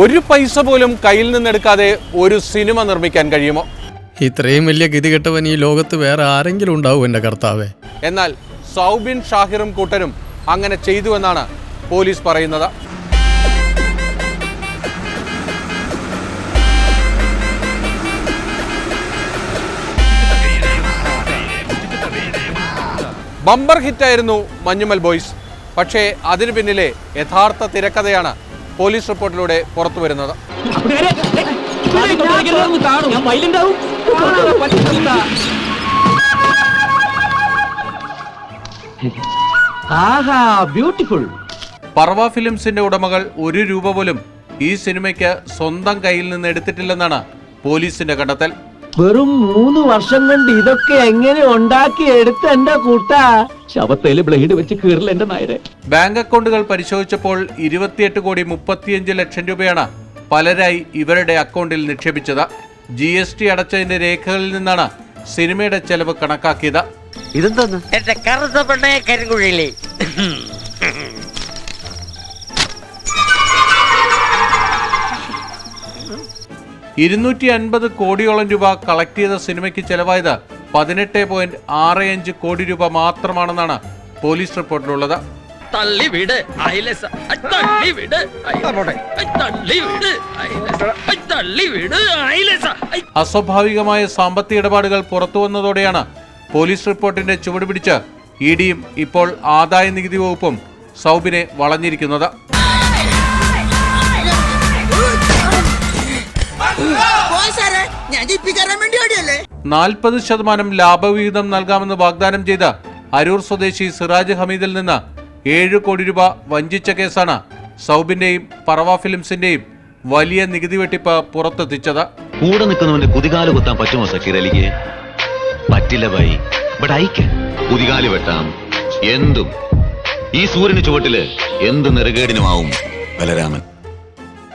ഒരു പൈസ പോലും കയ്യിൽ നിന്നെടുക്കാതെ ഒരു സിനിമ നിർമ്മിക്കാൻ കഴിയുമോ? ഇത്രയും വലിയ ഗതി കെട്ടവൻ ഈ ലോകത്ത് വേറെ ആരെങ്കിലും ഉണ്ടാവും എന്റെ കർത്താവേ. എന്നാൽ സൗബിൻ ഷാഹിറും കൂട്ടരും അങ്ങനെ ചെയ്തുവെന്നാണ് പോലീസ് പറയുന്നത്. ബമ്പർ ഹിറ്റായിരുന്നു മഞ്ഞുമൽ ബോയ്സ്. പക്ഷേ അതിനു പിന്നിലെ യഥാർത്ഥ തിരക്കഥയാണ് പോലീസ് റിപ്പോർട്ടിലൂടെ പുറത്തു വരുന്നത്. ബ്യൂട്ടിഫുൾ പർവ ഫിലിംസിന്റെ ഉടമകൾ ഒരു രൂപ പോലും ഈ സിനിമയ്ക്ക് സ്വന്തം കയ്യിൽ നിന്ന് എടുത്തിട്ടില്ലെന്നാണ് പോലീസിന്റെ കണ്ടെത്തൽ. വെറും മൂന്ന് വർഷം കൊണ്ട് ഇതൊക്കെ എങ്ങനെ ഉണ്ടാക്കി എടുത്ത എന്റെ കൂട്ടാ? ശവത്തേൽ ബ്ലേഡ് വെച്ച് കീറില്ല എന്റെ നായരെ. ബാങ്ക് അക്കൗണ്ടുകൾ പരിശോധിച്ചപ്പോൾ ഇരുപത്തിയെട്ട് കോടി മുപ്പത്തിയഞ്ച് ലക്ഷം രൂപയാണ് പലരായി ഇവരുടെ അക്കൗണ്ടിൽ നിക്ഷേപിച്ചത്. ജി എസ് ടി അടച്ചതിന്റെ രേഖകളിൽ നിന്നാണ് സിനിമയുടെ ചെലവ് കണക്കാക്കിയത്. എന്റെ കറുത്ത ഇരുന്നൂറ്റി അൻപത് കോടിയോളം രൂപ കളക്ട് ചെയ്ത സിനിമയ്ക്ക് ചെലവായത് പതിനെട്ട് പോയിന്റ് ആറ് അഞ്ച് കോടി രൂപ മാത്രമാണെന്നാണ് പോലീസ് റിപ്പോർട്ടിലുള്ളത് അയലസ അയലസ. അസ്വാഭാവികമായ സാമ്പത്തിക ഇടപാടുകൾ പുറത്തു വന്നതോടെയാണ് പോലീസ് റിപ്പോർട്ടിന്റെ ചുവട് പിടിച്ച് ഇ ഡിയും ഇപ്പോൾ ആദായ നികുതി വകുപ്പും സൗബിനെ വളഞ്ഞിരിക്കുന്നത് വേണ്ടി ഓടിയല്ലേ? നാൽപ്പത് ശതമാനം ലാഭവിഹിതം നൽകാമെന്ന് വാഗ്ദാനം ചെയ്ത അരൂർ സ്വദേശി സിറാജ് ഹമീദിൽ നിന്ന് ഏഴ് കോടി രൂപ വഞ്ചിച്ച കേസാണ് സൗബിന്റെയും പറവ ഫിലിംസിന്റെയും വലിയ നികുതി വെട്ടിപ്പ് പുറത്തെത്തിച്ചത്. കൂടെ നിൽക്കുന്നവന്റെ കുതികാൽ കുത്താൻ പറ്റുമോ സക്കീർ അലിക്ക്? പറ്റില്ല ബൈ ബട്ട് ഐക്ക കുതികാൽ വെട്ടാം. എന്തും. ഈ സൂര്യന് ചുവട്ടിൽ എന്ത് നെറുകേടിനുമാവും ബലരാമൻ?